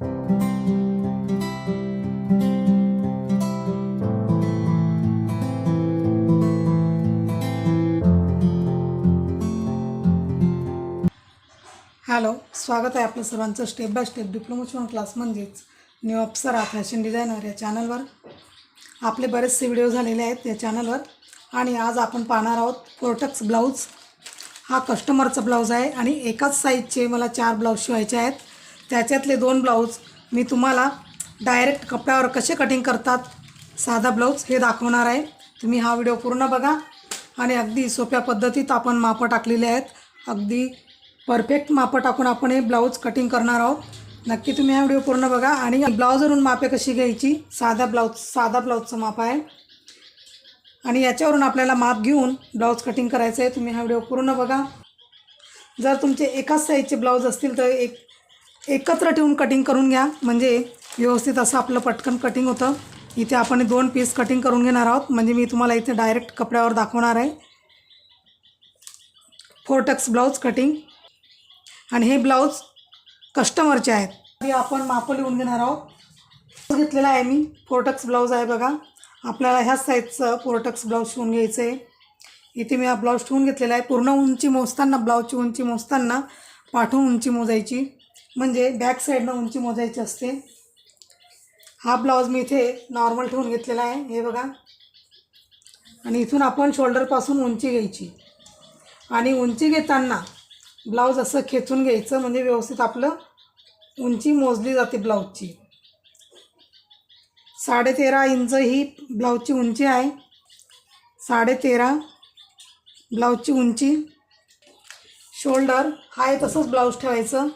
Hello स्वागत आहे आपलं सर्वांचं स्टेप बाय स्टेप डिप्लोमा शिवण क्लास म्हणजेच न्यू अप्सरा फॅशन डिझायनर या चॅनलवर आपले बरेचसे व्हिडिओ झालेले आहेत या चॅनलवर आणि आज आपण पाहणार आहोत फोर्टक्स ब्लाऊज हा कस्टमरचा ब्लाऊज आहे आणि एकाच साईजचे मला चार ब्लाऊज शिवायचे आहेत. त्याच्यातले दोन ब्लाऊज मी तुम्हाला डायरेक्ट कपड्यावर कसे कटिंग करतात साधा ब्लाऊज हे दाखवणार आहे. तुम्ही हा व्हिडिओ पूर्ण बघा आणि अगदी सोप्या पद्धतीत आपण मापं टाकलेले आहेत. अगदी परफेक्ट मापं टाकून आपण हे ब्लाऊज कटिंग करणार आहोत. नक्की तुम्ही हा व्हिडिओ पूर्ण बघा आणि ब्लाऊजवरून मापे कशी घ्यायची साधा ब्लाऊज साधा ब्लाऊजचं माप आहे. आणि याच्यावरून आपल्याला माप घेऊन ब्लाऊज कटिंग करायचं आहे. तुम्ही हा व्हिडिओ पूर्ण बघा. जर तुमचे एकाच साईजचे ब्लाऊज असतील तर एक एकत्र ठेवून कटिंग करून घ्या. म्हणजे व्यवस्थित असं आपलं पटकन कटिंग होतं. इथे आपण दोन पीस कटिंग करून घेणार आहोत. म्हणजे मी तुम्हाला इथे डायरेक्ट कपड्यावर दाखवणार आहे. फोर ब्लाऊज कटिंग आणि हे ब्लाऊज कस्टमरचे आहेत. हे आपण मापं लिहून घेणार आहोत. घेतलेला आहे मी. फोरटक्स ब्लाऊज आहे बघा. आपल्याला ह्याच साईजचं फोरटक्स ब्लाऊज शिवून घ्यायचं आहे इथे मी हा ब्लाऊज शिवून घेतलेला आहे. पूर्ण उंची मोजताना ब्लाऊजची उंची मोजताना पाठवून उंची मोजायची. म्हणजे बॅक साईडनं उंची मोजायची असते. हा ब्लाऊज मी इथे नॉर्मल ठेवून घेतलेला आहे. हे बघा. आणि इथून आपण शोल्डरपासून उंची घ्यायची. आणि उंची घेताना ब्लाऊज असं खेचून घ्यायचं म्हणजे व्यवस्थित आपलं उंची मोजली जाते ब्लाऊजची साडेतेरा इंच ही ब्लाऊजची उंची आहे. साडेतेरा ब्लाऊजची उंची. शोल्डर आहे तसंच ब्लाऊज ठेवायचं.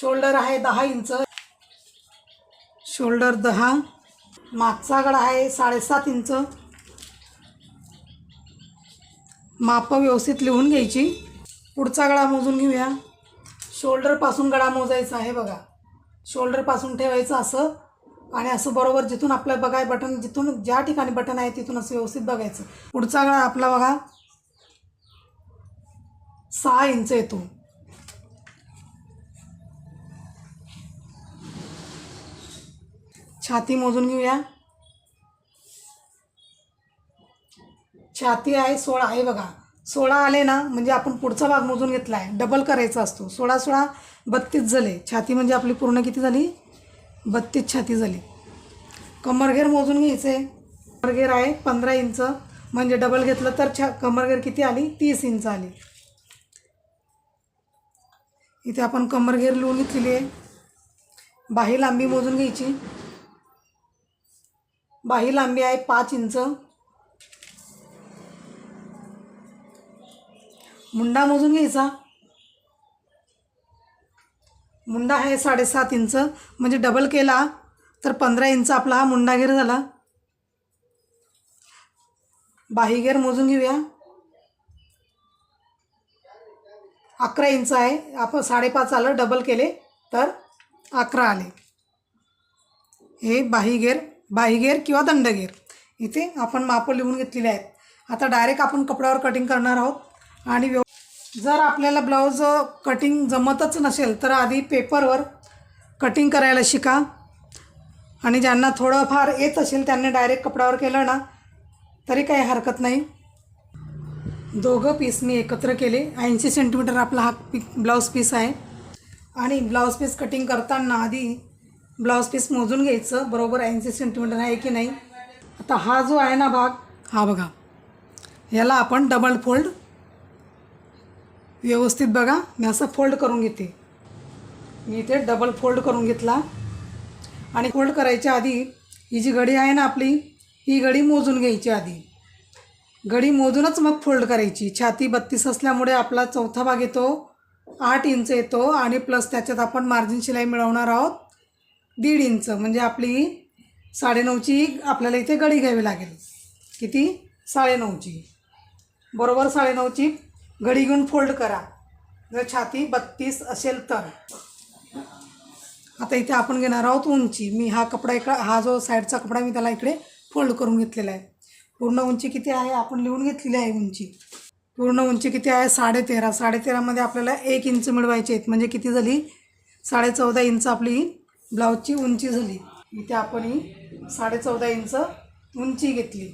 शोल्डर आहे दहा इंच. शोल्डर दहा. मागचा गडा आहे साडेसात इंच. मापं व्यवस्थित लिहून घ्यायची. पुढचा गळा मोजून घेऊया. शोल्डरपासून गळा मोजायचा आहे बघा. शोल्डरपासून ठेवायचं असं. आणि असं बरोबर जिथून आपलं बघाय बटन जिथून ज्या ठिकाणी बटन आहे तिथून असं व्यवस्थित बघायचं. पुढचा गळा आपला बघा. सहा इंच येतो. छाती मोजून घेऊया. छाती आहे सोळा. आहे बघा सोळा आले ना म्हणजे आपण पुढचा भाग मोजून घेतला आहे डबल करायचा असतो. सोळा सोळा बत्तीस झाले. छाती म्हणजे आपली पूर्ण किती झाली? बत्तीस छाती झाली. कमरघेर मोजून घ्यायचं. आहे कमरघेर आहे पंधरा इंच. म्हणजे डबल घेतलं तर छा कमरघेर किती आली? तीस इंच आली. इथे आपण कमरघेर लिहून घेतलेली आहे. बाही लांबी मोजून घ्यायची. बाही लांबी आहे पाच इंच. मुंडा मोजून घ्यायचा. मुंडा आहे साडेसात इंच म्हणजे डबल केला तर पंधरा इंच आपला हा मुंडागेर झाला. बाहीगेर मोजून घेऊया. अकरा इंच आहे. आपण साडेपाच आलं डबल केले तर अकरा आले. हे बाहीगेर बाहीगेर किंवा दंडगेर. इथे आपण मापं लिहून घेतलेली आहेत. आता डायरेक्ट आपण कपड्यावर कटिंग करणार आहोत. आणि व्यव जर आपल्याला ब्लाऊज कटिंग जमतच नसेल तर आधी पेपरवर कटिंग करायला शिका. आणि ज्यांना थोडंफार येत असेल त्यांनी डायरेक्ट कपड्यावर केलं ना तरी काही हरकत नाही. दोघं पीस मी एकत्र केले. ऐंशी सेंटीमीटर आपला हा पी ब्लाऊज पीस आहे. आणि ब्लाऊज पीस कटिंग करताना आधी ब्लाऊज पीस मोजून घ्यायचं. बरोबर ऐंशी सेंटीमीटर आहे की नाही? आता हा जो आहे ना भाग हा बघा. याला आपण डबल फोल्ड व्यवस्थित बघा. मी असं फोल्ड करून घेते. मी इथे डबल फोल्ड करून घेतला. आणि फोल्ड करायच्या आधी ही जी घडी आहे ना आपली ही घडी मोजून घ्यायची आधी. घडी मोजूनच मग फोल्ड करायची. छाती बत्तीस असल्यामुळे आपला चौथा भाग येतो आठ इंच येतो आणि प्लस त्याच्यात आपण मार्जिन शिलाई मिळवणार आहोत. दीड इंच म्हणजे आपली साडेनऊची आपल्याला इथे गडी घ्यावी लागेल. किती? साडेनऊची. बरोबर साडेनऊची घडी घेऊन फोल्ड करा. जर छाती बत्तीस असेल तर. आता इथे आपण घेणार आहोत उंची. मी हा कपडा इकडा हा जो साईडचा कपडा मी त्याला इकडे फोल्ड करून घेतलेला आहे. पूर्ण उंची किती आहे? आपण लिहून घेतलेली आहे उंची. पूर्ण उंची किती आहे? साडेतेरा. साडेतेरामध्ये आपल्याला एक इंच मिळवायचे आहेत. म्हणजे किती झाली? साडे चौदा इंच आपली ब्लाऊजची उंची झाली. इथे आपण ही साडेचौदा इंच उंची घेतली.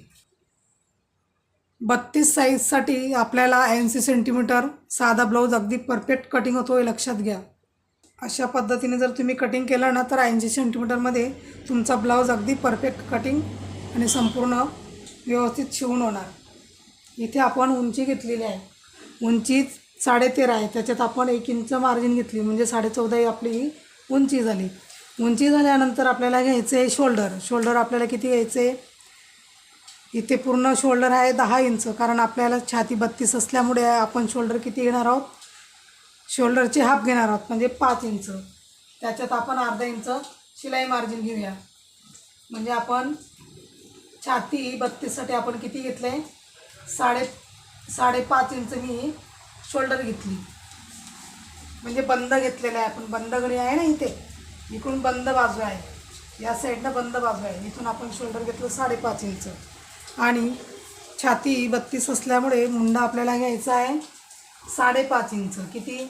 बत्तीस साईजसाठी आपल्याला ऐंशी सेंटीमीटर साधा ब्लाऊज अगदी परफेक्ट कटिंग होतो हे लक्षात घ्या. अशा पद्धतीने जर तुम्ही कटिंग केलं ना तर ऐंशी सेंटीमीटरमध्ये तुमचा ब्लाऊज अगदी परफेक्ट कटिंग आणि संपूर्ण व्यवस्थित शिवून होणार. इथे आपण उंची घेतलेली आहे. उंची साडेतेरा आहे. त्याच्यात आपण एक इंच मार्जिन घेतली. म्हणजे साडेचौदा ही आपली ही उंची झाली. उंची झाल्यानंतर आपल्याला घ्यायचं आहे शोल्डर. शोल्डर आपल्याला किती घ्यायचं? आहे इथे पूर्ण शोल्डर आहे दहा इंच. कारण आपल्याला छाती बत्तीस असल्यामुळे आपण शोल्डर किती घेणार आहोत? शोल्डरचे हाफ घेणार आहोत म्हणजे पाच इंच. त्याच्यात आपण अर्धा इंच शिलाई मार्जिन घेऊया. म्हणजे आपण छाती बत्तीससाठी आपण किती घेतलं? आहे साडे साडेपाच इंच मी शोल्डर घेतली. म्हणजे बंद घेतलेलं आहे. आपण बंद गडी आहे ना इथे? इकडून बंद बाजू आहे. या साईडनं बंद बाजू आहे. इथून आपण शोल्डर घेतलं साडेपाच इंच आणि छाती बत्तीस असल्यामुळे मुंडा आपल्याला घ्यायचा आहे. साडेपाच इंच किती?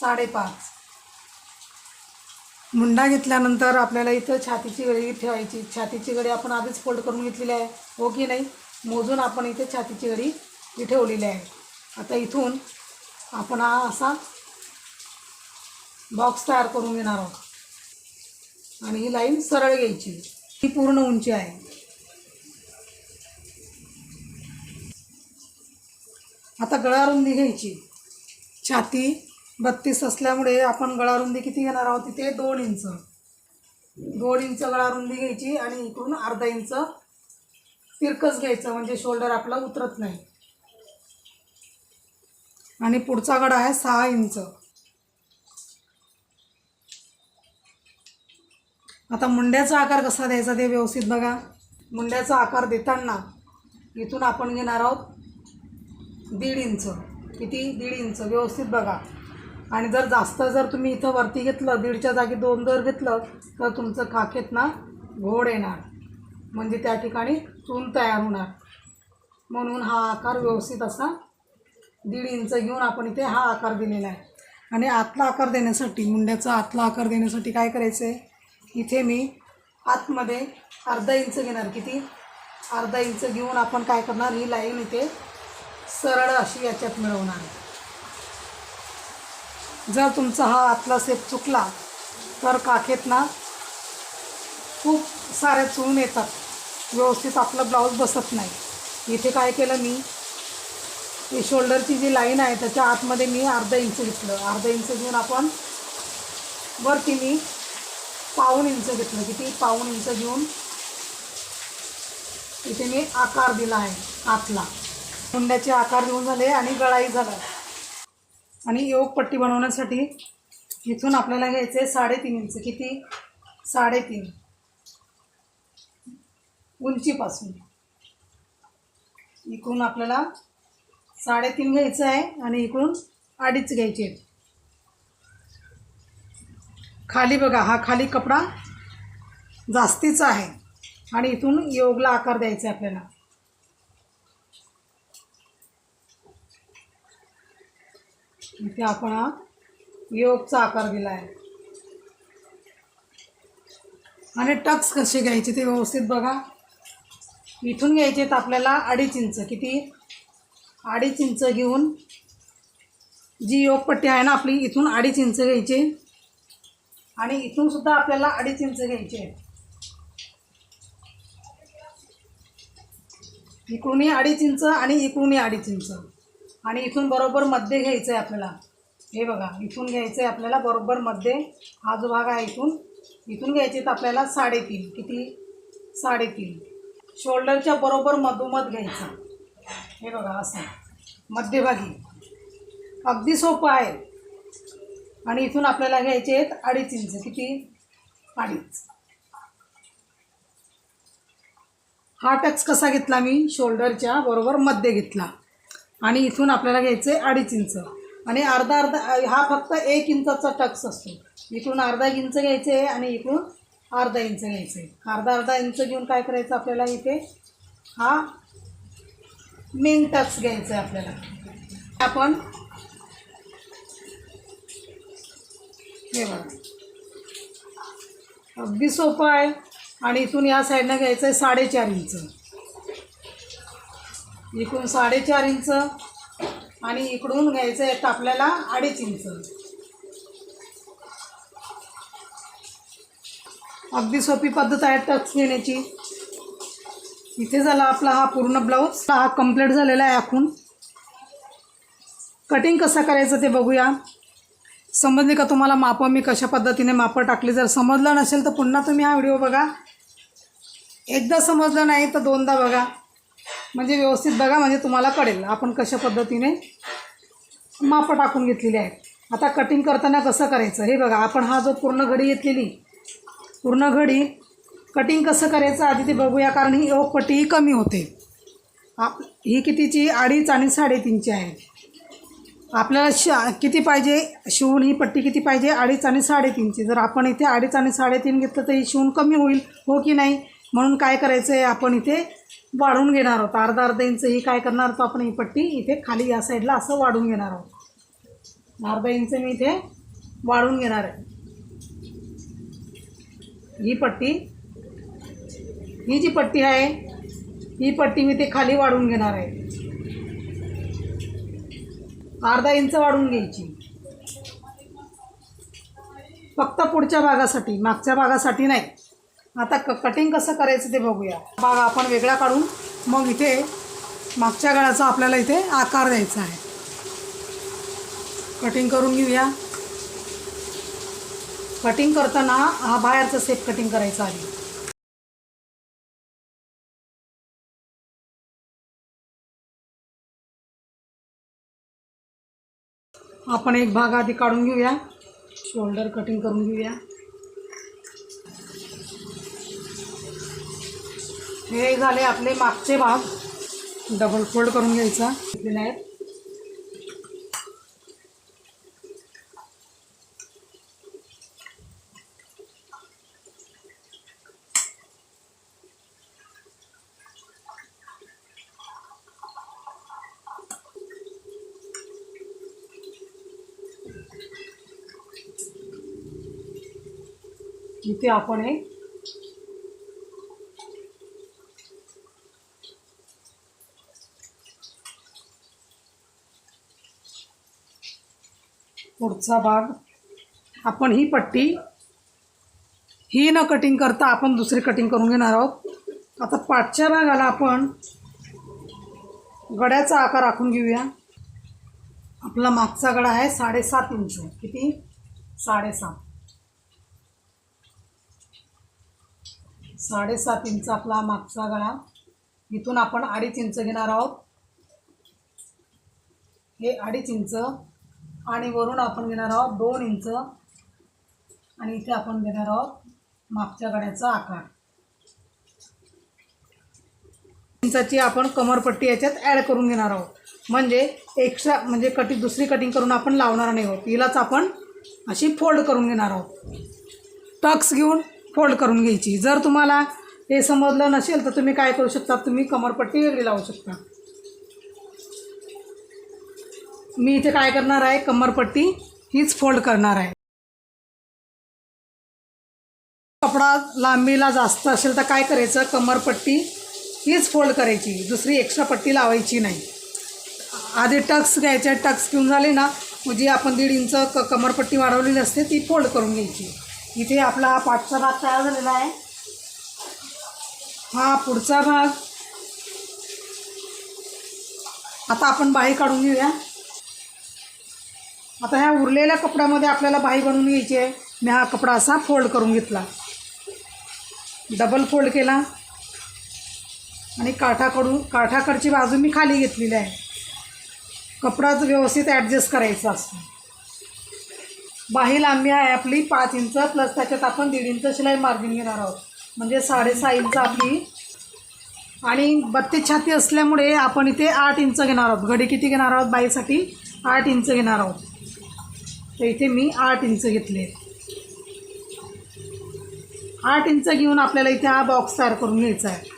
साडेपाच. मुंडा घेतल्यानंतर आपल्याला इथं छातीची गळी ठेवायची. छातीची गळी आपण आधीच फोल्ड करून घेतलेली आहे. हो की नाही? मोजून आपण इथे छातीची गळी ठेवलेली आहे. आता इथून आपण हा असा बॉक्स तयार करून घेणार आहोत. आणि ही लाईन सरळ घ्यायची. ही पूर्ण उंची आहे. आता गळारुंदी घ्यायची. छाती बत्तीस असल्यामुळे आपण गळारुंदी किती घेणार आहोत? तिथे दोन इंच. दोन इंच गळारुंदी घ्यायची आणि इकडून अर्धा इंच तिरकस घ्यायचं म्हणजे शोल्डर आपला उतरत नाही. आणि पुढचा गळा आहे सहा इंच. आता मुंड्याचा आकार कसा द्यायचा ते व्यवस्थित बघा. मुंड्याचा आकार देताना इथून आपण घेणार आहोत दीड इंच. किती? दीड इंच. व्यवस्थित बघा. आणि जर जास्त जर तुम्ही इथं वरती घेतलं दीडच्या जागी दोन जर घेतलं तर तुमचं काखेत ना घोड येणार. म्हणजे त्या ठिकाणी चून तयार होणार. म्हणून हा आकार व्यवस्थित असा दीड इंच घेऊन आपण इथे हा आकार दिलेला आहे. आणि आतला आकार देण्यासाठी मुंड्याचा आतला आकार देण्यासाठी काय करायचं आहे इथे मी आतमध्ये अर्धा इंच घेणार. किती? अर्धा इंच घेऊन आपण काय करणार? ही लाईन इथे सरळ अशी याच्यात मिळवणार. जर तुमचा हा आतला सेप चुकला तर काखेत ना खूप साऱ्या चुळून येतात. व्यवस्थित आपलं ब्लाऊज बसत नाही. इथे काय केलं मी? ही शोल्डरची जी लाईन आहे त्याच्या आतमध्ये मी अर्धा इंच घेतलं. अर्धा इंच घेऊन आपण वरती मी पाऊण इंच घेतलं. किती? पाऊण इंच घेऊन इथे मी आकार दिला आहे आतला. मुंड्याचे आकार देऊन झाले आणि गळाही झाला. आणि योग पट्टी बनवण्यासाठी इथून आपल्याला घ्यायचे आहे साडेतीन इंच. किती? साडेतीन. उंचीपासून. इकडून आपल्याला साडेतीन घ्यायचं आहे आणि इकडून अडीच घ्यायचे आहेत. खाली बघा हा खाली कपडा जास्तीचा आहे. आणि इथून योगला आकार द्यायचा आहे आपल्याला. इथे आपण हा योगचा आकार दिला आहे. आणि टक्स कसे घ्यायचे ते व्यवस्थित बघा. इथून घ्यायचे आहेत आपल्याला अडीच इंच. किती? अडीच इंच घेऊन जी योगपट्टी आहे ना आपली इथून अडीच इंच घ्यायची. आणि इथून सुद्धा आपल्याला अडीच इंच घ्यायचे आहे इकडूनही अडीच इंच आणि इकडूनही अडीच इंच. आणि इथून बरोबर मध्ये घ्यायचं आहे आपल्याला. हे बघा इथून घ्यायचं आहे आपल्याला बरोबर मध्ये. हा जो भाग आहे इथून इथून घ्यायचे तर आपल्याला साडेतीन. किती? साडेतीन. शोल्डरच्या बरोबर मधोमध घ्यायचं. हे बघा असं. मध्यभागी. अगदी सोपं आहे. आणि इथून आपल्याला घ्यायचे आहेत अडीच इंच किती? अडीच. हा टक्स कसा घेतला मी? शोल्डरच्या बरोबर मध्ये घेतला. आणि इथून आपल्याला घ्यायचं आहे अडीच इंच. आणि अर्धा अर्धा हा फक्त एक इंचाचा टक्स असतो. इकडून अर्धा इंच घ्यायचे आहे आणि इकडून अर्धा इंच घ्यायचं. आहे अर्धा अर्धा इंच घेऊन काय करायचं आपल्याला इथे? हा मेन टक्स घ्यायचा आहे आपल्याला. आपण हे बघा. अगदी सोपं आहे. आणि इथून या साईडनं घ्यायचं आहे साडेचार इंच. इकडून साडेचार इंच आणि इकडून घ्यायचं आहे आपल्याला अडीच इंच. अगदी सोपी पद्धत आहे टच घेण्याची. इथे झाला आपला हा पूर्ण ब्लाऊज. हा कंप्लीट झालेला आहे आखून. कटिंग कसं करायचं ते बघूया. समजली का तुम्हाला मापं? मी कशा पद्धतीने मापं टाकली? जर समजलं नसेल तर पुन्हा तुम्ही हा व्हिडिओ बघा. एकदा समजलं नाही तर दोनदा बघा. म्हणजे व्यवस्थित बघा म्हणजे तुम्हाला कळेल आपण कशा पद्धतीने मापं टाकून घेतलेली आहेत. आता कटिंग करताना कसं करायचं? हे बघा आपण हा जो पूर्ण घडी घेतलेली पूर्ण घडी कटिंग कसं करायचं आधी ते बघूया कारण ही ओक ही कमी होते. आप ही कितीची? अडीच आणि साडेतीनची आहे. आपल्याला श किती पाहिजे? शिवून ही पट्टी किती पाहिजे? अडीच आणि साडेतीनची. जर आपण इथे अडीच आणि साडेतीन घेतलं तर ही शिवून कमी होईल हो की नाही? म्हणून काय करायचं आहे आपण इथे वाढवून घेणार आहोत. अर्धा अर्धा इंच ही काय करणार आहोत आपण? ही पट्टी इथे खाली या साईडला असं वाढून घेणार आहोत. अर्धा इंच मी इथे वाढून घेणार आहे. ही पट्टी ही जी पट्टी आहे ही पट्टी मी ते खाली वाढवून घेणार आहे. अर्धा इंच वाढून घ्यायची. फक्त पुढच्या भागासाठी मागच्या भागासाठी नाही. आता क कटिंग कसं करायचं ते बघूया. भाग आपण वेगळा काढून मग इथे मागच्या गळ्याचा आपल्याला इथे आकार द्यायचा आहे. कटिंग करून घेऊया. कटिंग करताना हा बाहेरचा सेप कटिंग करायचा आधी आपण एक भाग आधी काढून घेऊया. शोल्डर कटिंग करून घेऊया. हे झाले आपले मागचे भाग. डबल फोल्ड करून घ्यायचा. घेतलेले आहेत. इथे आपण एक पुढचा भाग. आपण ही पट्टी ही न कटिंग करता आपण दुसरी कटिंग करून घेणार आहोत. आता पाठच्या भागाला आपण गड्याचा आकार राखून घेऊया. आपला मागचा गडा आहे साडेसात इंच. किती? साडेसात. साडेसात इंच आपला मागचा गळा. इथून आपण अडीच इंच घेणार आहोत. हे अडीच इंच. आणि वरून आपण घेणार आहोत दोन इंच. आणि इथे आपण घेणार आहोत मागच्या गड्याचा आकार. इंचाची आपण कमरपट्टी याच्यात ॲड करून घेणार आहोत. म्हणजे एक्स्ट्रा म्हणजे कटिंग दुसरी कटिंग करून आपण लावणार नाही आहोत. हिलाच आपण अशी फोल्ड करून घेणार आहोत. टक्स घेऊन फोल्ड करून घ्यायची. जर तुम्हाला हे समजलं नसेल तर तुम्ही काय करू शकता? तुम्ही कमरपट्टी वेगळी लावू शकता. मी इथे काय करणार आहे? कमरपट्टी हीच फोल्ड करणार आहे. कपडा लांबीला जास्त असेल तर काय करायचं? कमरपट्टी हीच फोल्ड करायची. दुसरी एक्स्ट्रा पट्टी लावायची नाही. आधी टक्स घ्यायचे. टक्स घेऊन झाले ना म्हणजे आपण दीड इंच क कमरपट्टी वाढवलेली असते ती फोल्ड करून घ्यायची. इथे आपला हा पाठचा भाग तयार झालेला आहे. हा पुढचा भाग. आता आपण बाही काढून घेऊया. आता ह्या उरलेल्या कपड्यामध्ये आपल्याला बाही बनवून घ्यायची आहे. मी हा कपडा असा फोल्ड करून घेतला. डबल फोल्ड केला. आणि काठाकडून काठाकडची बाजू मी खाली घेतलेली आहे. कपडाच व्यवस्थित ॲडजस्ट करायचा असतो. बाही लांबी आहे आपली पाच इंच प्लस त्याच्यात आपण दीड इंच शिलाई मार्जिन घेणार आहोत. म्हणजे साडेसहा इंच आपली. आणि बत्तीस छाती असल्यामुळे आपण इथे आठ इंच घेणार आहोत. घडी किती घेणार आहोत बाईसाठी? आठ इंच घेणार आहोत. तर इथे मी आठ इंच घेतले. आठ इंच घेऊन आपल्याला इथे हा बॉक्स तयार करून घ्यायचा आहे.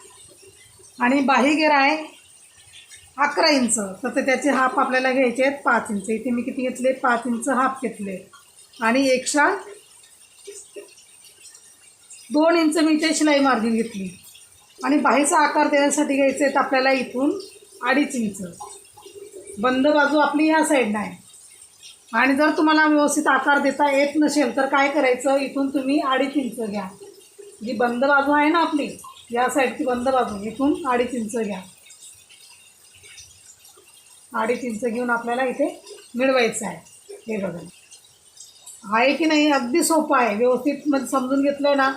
आणि बाही घेरा आहे अकरा इंच. तर ते त्याचे हाफ आपल्याला घ्यायचे आहेत पाच इंच. इथे मी किती घेतले? पाच इंच हाफ घेतले. आणि एक्स्ट्रा दोन इंच मी इथे शिलाई मार्जिन घेतली. आणि बाहेरचा आकार देण्यासाठी घ्यायचे आहेत आपल्याला इथून अडीच इंच. बंद बाजू आपली ह्या साईडनं आहे. आणि जर तुम्हाला व्यवस्थित आकार देता येत नसेल तर काय करायचं? इथून तुम्ही अडीच इंच घ्या. जी बंद बाजू आहे ना आपली या साईडची बंद बाजू इथून अडीच इंच घ्या. अडीच इंच घेऊन आपल्याला इथे मिळवायचं आहे. हे बघा. आहे की नाही अगदी सोपं आहे. व्यवस्थित म्हणजे समजून घेतलं ना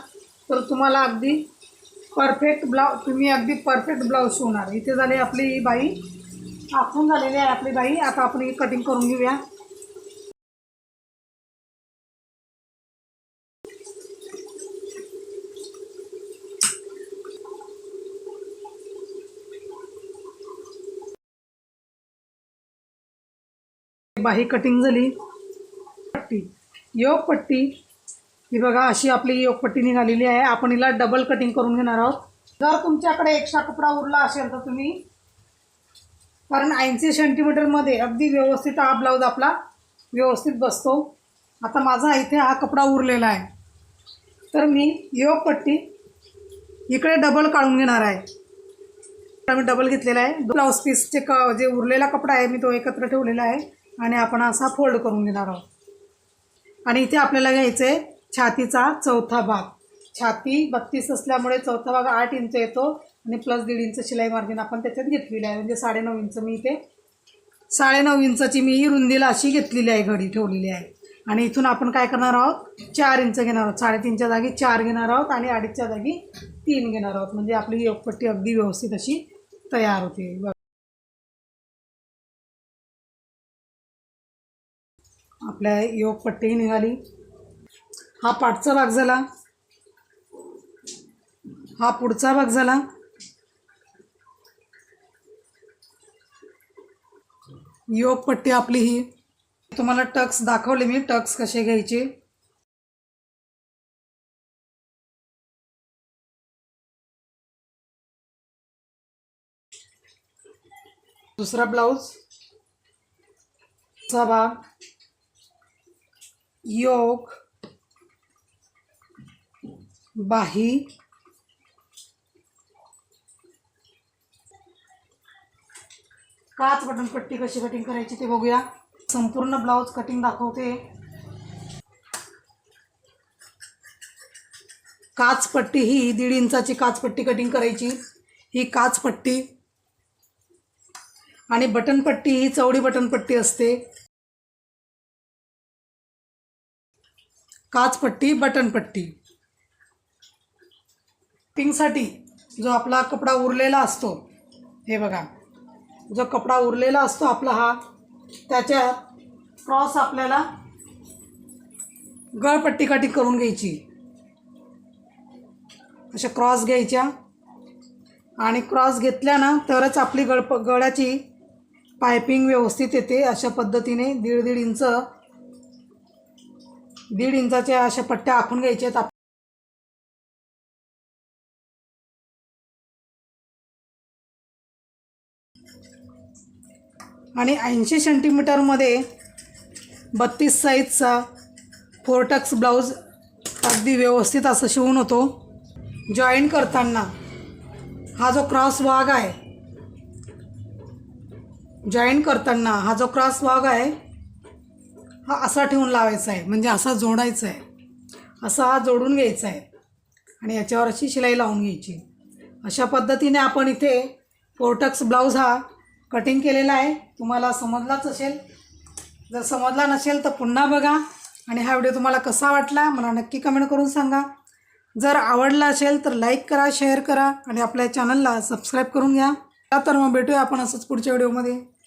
तर तुम्हाला अगदी परफेक्ट ब्लाऊ तुम्ही अगदी परफेक्ट ब्लाऊज शिवणार. इथे झाली आपली ही बाई. आखून झालेली आहे आपली बाई. आता आपण ही कटिंग करून घेऊया. बाही कटिंग झाली. पट्टी योगपट्टी. ही बघा अशी आपली योगपट्टी निघालेली आहे. आपण हिला डबल कटिंग करून घेणार आहोत. जर तुमच्याकडे एक्स्ट्रा कपडा उरला असेल तर तुम्ही कारण ऐंशी सेंटीमीटरमध्ये अगदी व्यवस्थित हा ब्लाऊज आपला व्यवस्थित बसतो. आता माझा इथे हा कपडा उरलेला आहे. तर मी योगपट्टी इकडे डबल काढून घेणार आहे. तर मी डबल घेतलेला आहे. ब्लाऊज पीसचे क जे उरलेला कपडा आहे मी तो एकत्र ठेवलेला आहे. आणि आपण असा फोल्ड करून घेणार आहोत. आणि इथे आपल्याला घ्यायचं आहे छातीचा चौथा भाग. छाती बत्तीस असल्यामुळे चौथा भाग आठ इंच येतो आणि प्लस दीड इंच शिलाई मार्जिन आपण त्याच्यात घेतलेली आहे. म्हणजे साडेनऊ इंच मी इथे साडेनऊ इंचाची मी ही रुंदीला अशी घेतलेली आहे घडी ठेवलेली आहे. आणि इथून आपण काय करणार आहोत? चार इंच घेणार आहोत. साडेतीनच्या जागी चार घेणार आहोत आणि अडीचच्या जागी तीन घेणार आहोत. म्हणजे आपली योगपट्टी अगदी व्यवस्थित अशी तयार होते. आपल्या योग पट्टीही निघाली. हा पाठचा भाग झाला. हा पुढचा भाग झाला. योगपट्टी आपली ही. तुम्हाला टक्स दाखवले मी टक्स कसे घ्यायचे. दुसरा ब्लाऊज. चा भाग. योग बाही काच बटन पट्टी कशी कटिंग करायची ते बघूया. संपूर्ण ब्लाऊज कटिंग दाखवते. काच पट्टी ही दीड इंचाची काच पट्टी कटिंग करायची. ही काच पट्टी. आणि बटन पट्टी ही चवडी बटन पट्टी असते. पाच पट्टी बटन पट्टी. फिटिंगसाठी जो आपला कपडा उरलेला असतो हे बघा. जो कपडा उरलेला असतो आपला हा त्याच्या क्रॉस आपल्याला गळपट्टी काठी करून घ्यायची. अशा क्रॉस घ्यायच्या. आणि क्रॉस घेतल्या ना तरच आपली गळप गळ्याची पायपिंग व्यवस्थित येते. अशा पद्धतीने दीड दीड इंच दीड इंचाच्या अशा पट्ट्या आखून घ्यायच्या आहेत. आणि ऐंशी सेंटीमीटरमध्ये बत्तीस साईजचा फोरटक्स ब्लाऊज अगदी व्यवस्थित असं शिवून होतो. जॉईन करताना हा जो क्रॉस भाग आहे जॉईन करताना हा जो क्रॉस भाग आहे हा असा ठेवून लावायचा आहे. म्हणजे असा जोडायचा आहे. असा हा जोडून घ्यायचा आहे. आणि याच्यावर अशी शिलाई लावून घ्यायची. अशा पद्धतीने आपण इथे पोर्टक्स ब्लाऊज हा कटिंग केलेला आहे. तुम्हाला समजलाच असेल. जर समजला नसेल तर पुन्हा बघा. आणि हा व्हिडिओ तुम्हाला कसा वाटला मला नक्की कमेंट करून सांगा. जर आवडला असेल तर लाईक करा शेअर करा आणि आपल्या चॅनलला सबस्क्राईब करून घ्या. तर मग भेटूया आपण असंच पुढच्या व्हिडिओमध्ये.